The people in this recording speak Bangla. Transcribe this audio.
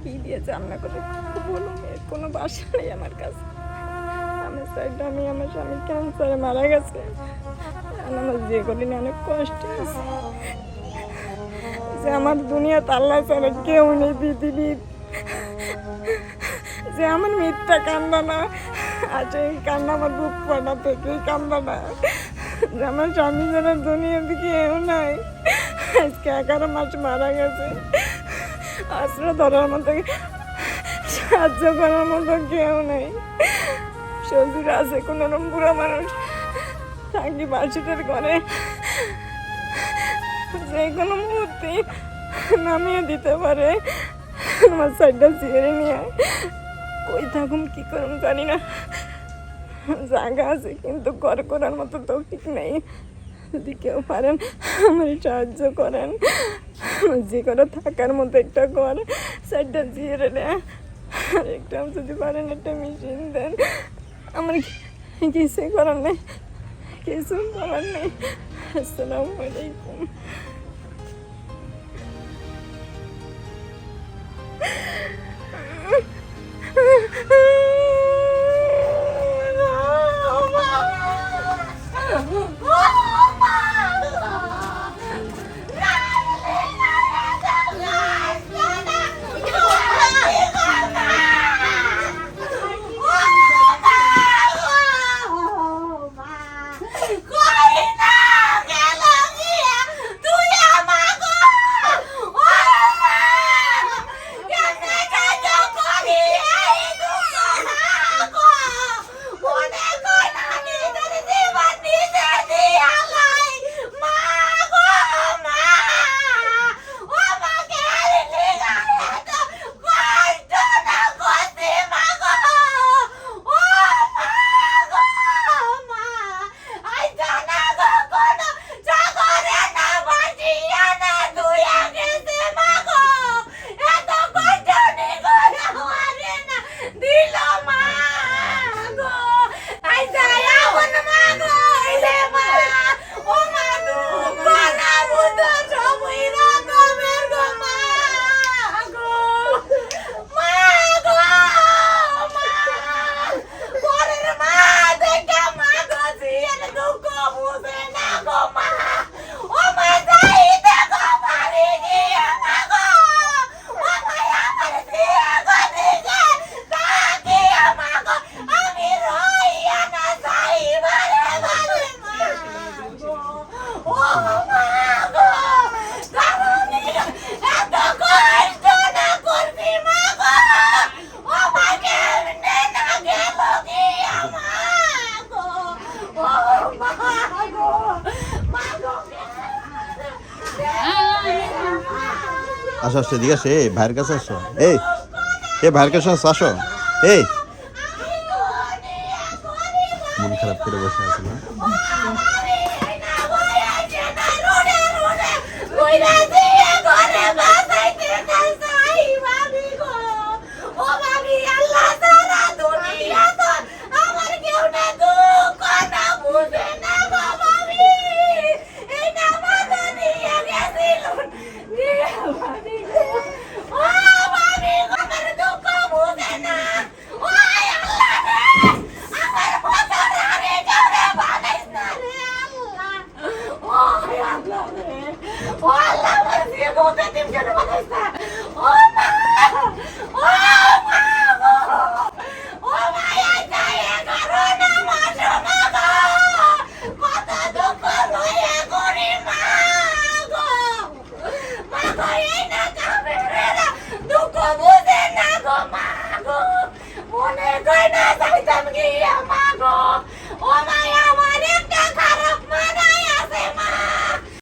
কি দিয়ে আমরা করে বলুন কোনো বাসা নেই আমার কাছে আমি সাইড আমি আমার স্বামী ক্যান্সারে মারা গেছে আমার যে কদিন অনেক কষ্ট আছে যে আমার দুনিয়া তাল্লা ছাড়া কেউ নেই, পৃথিবীর যে আমার মিথ্যা কান্দা না। আছে এই কান্না আমার বুক পাটা থেকেই কান্দা না। যে আমার স্বামী ছাড়া দুনিয়াতে কেউ নাই। আজকে এগারো মাস মারা গেছে। আশ্রয় ধরার মতো সাহায্য করার মতো কেউ নেই। শ্বশুর আছে, কোনো রকম বুড়া মানুষ। থাকি বাসিটার ঘরে। যে কোনো মুহূর্তে নামিয়ে দিতে পারে। আমার সাইডটা ছেড়ে নিয়ে। কই থাকুন কি করুন জানি না। জায়গা আছে, কিন্তু ঘর করার মতো তো ঠিক নেই। যদি কেউ পারেন আমার সাহায্য করেন। যে করে থাকার মতো একটা ঘর সাইডটা ঝিরে নেয় আর একটা যদি পারেন, একটা মেশিন দেন। আমার কি- কিছু করার নেই। কিছু করার নেই। আসসালামু আলাইকুম। Aí, né? আসো আসো, এদিকে আসো। এই, ভাইয়ের কাছে আসো। এই এ ভাইয়ের কাছে আসো আসো। এই। মন খারাপ করে বসে আছে 오늘 걸나 상담기야 마고